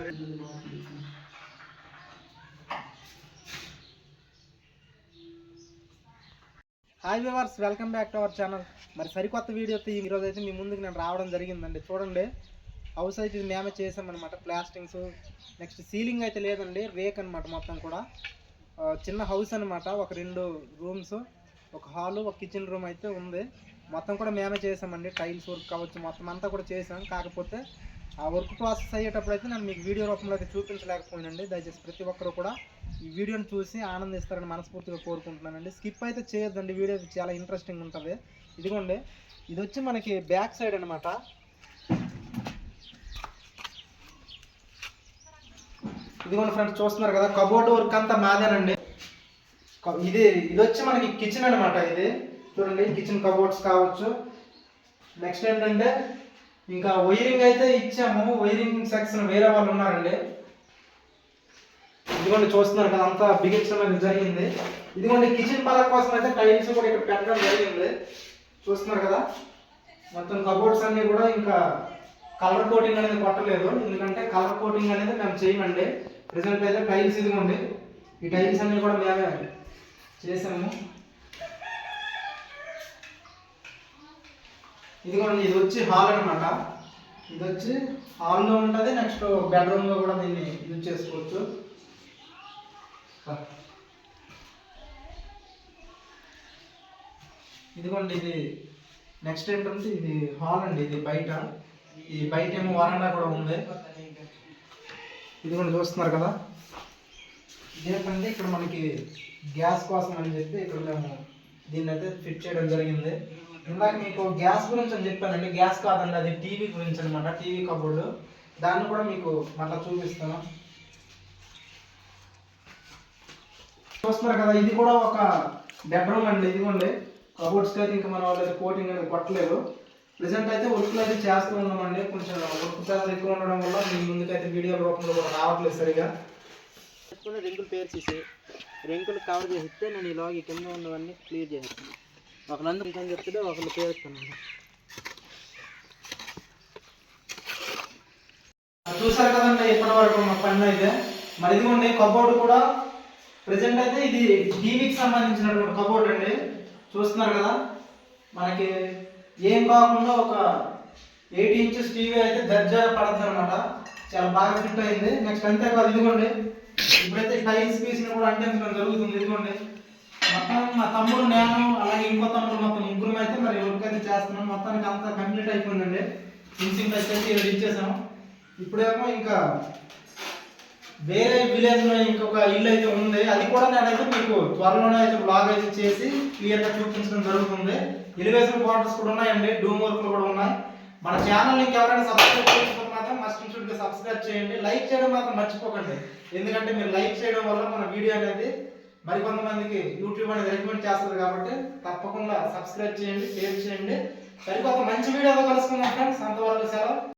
Hi viewers welcome back to our channel మరి సరికొత్త వీడియోతో ఈ రోజు అయితే మీ ముందుకు నేను రావడం జరిగిందండి. చూడండి. హౌస్ అయితే ఇది మేమే చేసామన్నమాట ప్లాస్టింగ్స్ నెక్స్ట్ సీలింగ్ అయితే లేదండి. రేక్ అనమాట మొత్తం కూడా. చిన్న హౌస్ అనమాట ఒక రెండు రూమ్స్ ఒక హాలు ఒక కిచెన్ రూమ్ అయితే ఉంది. మొత్తం కూడా మేమే చేసామండి టైల్స్ వర్క్ కావచ్చు మొత్తం అంతా కూడా చేసాం కాకపోతే ఆ వర్క్ ప్రాసెస్ అయ్యేటప్పుడు అయితే నేను మీకు వీడియో రూపంలో అయితే చూపించలేకపోయినండి. దయచేసి ప్రతి ఒక్కరు కూడా ఈ వీడియోని చూసి ఆనందిస్తారని మనస్ఫూర్తిగా కోరుకుంటున్నానండి. స్కిప్ అయితే చేయొద్దండి. వీడియో చాలా ఇంట్రెస్టింగ్ ఉంటుంది. ఇదిగోండి. ఇది వచ్చి మనకి బ్యాక్ సైడ్ అనమాట ఇదిగోండి ఫ్రెండ్స్ చూస్తున్నారు కదా? కబోర్డ్ వర్క్ అంతా మాదేనండి. ఇది ఇది వచ్చి మనకి కిచెన్ అనమాట ఇది. చూడండి కిచెన్ కబోర్డ్స్ కావచ్చు. నెక్స్ట్ ఏంటంటే ఇంకా వైరింగ్ అయితే ఇచ్చాము. వైరింగ్ సెక్షన్ వేరే వాళ్ళు ఉన్నారండి. ఇదిగోండి చూస్తున్నారు కదా అంతా బిగించడం అనేది జరిగింది. ఇదిగోండి కిచెన్ పలక కోసం అయితే టైల్స్ కూడా ఇక్కడ పెట్టడం జరిగింది. చూస్తున్నారు కదా మొత్తం కబోర్డ్స్ అన్ని కూడా ఇంకా కలర్ కోటింగ్ అనేది కొట్టలేదు. ఎందుకంటే కలర్ కోటింగ్ అనేది మేము చేయమండి. ప్రజెంట్ అయితే టైల్స్ ఇదిగోండి. ఈ టైల్స్ అన్ని కూడా మేమే చేసాము. ఇదిగోండి ఇది వచ్చి హాల్ అన్నమాట. ఇది వచ్చి హాల్లో ఉంటుంది నెక్స్ట్ బెడ్రూమ్లో కూడా దీన్ని యూజ్ చేసుకోవచ్చు. ఇదిగోండి ఇది నెక్స్ట్ ఏంటంటే ఇది హాల్ అండి ఇది బయట. ఈ బయట ఏమో వారండా కూడా ఉంది. ఇదిగోండి చూస్తున్నారు కదా. ఇదేంటంటే ఇక్కడ మనకి గ్యాస్ కోసం అని చెప్పి ఇక్కడ మేము దీన్ని అయితే ఫిట్ చేయడం జరిగింది. ఇందాక మీకు గ్యాస్ గురించి అని చెప్పానండి గ్యాస్ కాదండి అది టీవీ గురించి అనమాట టీవీ కబోర్డు. దాన్ని కూడా మీకు మళ్ళీ చూపిస్తాను. చూస్తున్నారు కదా ఇది కూడా ఒక బెడ్రూమ్ అండి ఇదిగోండి. కబోర్డ్స్ అయితే ఇంకా మన వాళ్ళు కోటింగ్ అనేది కొట్టలేదు. ప్రెసెంట్ అయితే వర్క్లు అయితే చేస్తూ ఉన్నామండి. కొంచెం వర్క్ చాలా ఎక్కువ ఉండడం వల్ల మీ ముందుకైతే వీడియో రూపంలో కూడా రావట్లేదు సరిగా. రింకులు పేర్చేసి రింకులు కవర్ చేస్తే నేను ఈ లోగి కింద ఉన్నవన్నీ క్లియర్ చేస్తాను ఒకళ్ళందరూ ఇంకా చెప్తే ఒకళ్ళు పేరుస్తున్నాను చూసారు కదండి ఇప్పటి వరకు మా పని అయితే. మరి ఇదిగోండి కబోర్డ్ కూడా ప్రెసెంట్ అయితే ఇది టీవీకి సంబంధించినటువంటి కబోర్డ్ అండి. చూస్తున్నారు కదా మనకి ఏం కాకుండా ఒక ఎయిట్ ఇంచెస్ టీవీ అయితే దర్జా పడుతుంది అనమాట చాలా బాగా ఫిట్ అయింది. నెక్స్ట్ అంతేకాదు ఇదిగోండి. ఇప్పుడైతే టైల్స్ పీస్ని కూడా అంటించడం జరుగుతుంది. ఇదిగోండి. మొత్తం మా తమ్ముడు నేను అలాగే ఇంకో తమ్ముడు మొత్తం ముగ్గురు అయితే మరి ఎవరికైతే చేస్తున్నాం మొత్తానికి అంతా కంప్లీట్ అయిపోయిందండి. ఫినిషింగ్ వచ్చేసి అయితే ఇక్కడ ఇప్పుడేమో ఇంకా వేరే విలేజ్లో ఇంకొక ఇల్లు అయితే ఉంది. అది కూడా నేనైతే మీకు త్వరలోనే అయితే బ్లాగ్ అయితే చేసి క్లియర్గా చూపించడం జరుగుతుంది. ఎలివేషన్ క్వార్టర్స్ కూడా ఉన్నాయండి. డూమ్ వర్క్లు కూడా ఉన్నాయి. మన ఛానల్ ఇంకెవరైనా ఎవరైనా సబ్స్క్రైబ్ చేసుకుంటే మాత్రం మస్ట్ ఇన్స్టూట్ సబ్స్క్రైబ్ చేయండి. లైక్ చేయడం మాత్రం మర్చిపోకండి. ఎందుకంటే మీరు లైక్ చేయడం వల్ల మన వీడియో అనేది మరికొంతమందికి యూట్యూబ్ అనేది రికమెండ్ చేస్తుంది కాబట్టి తప్పకుండా సబ్స్క్రైబ్ చేయండి షేర్ చేయండి. సరికొత్త మంచి వీడియోతో కలుసుకుందాం ఫ్రెండ్స్. అంతవరకు సెలవు.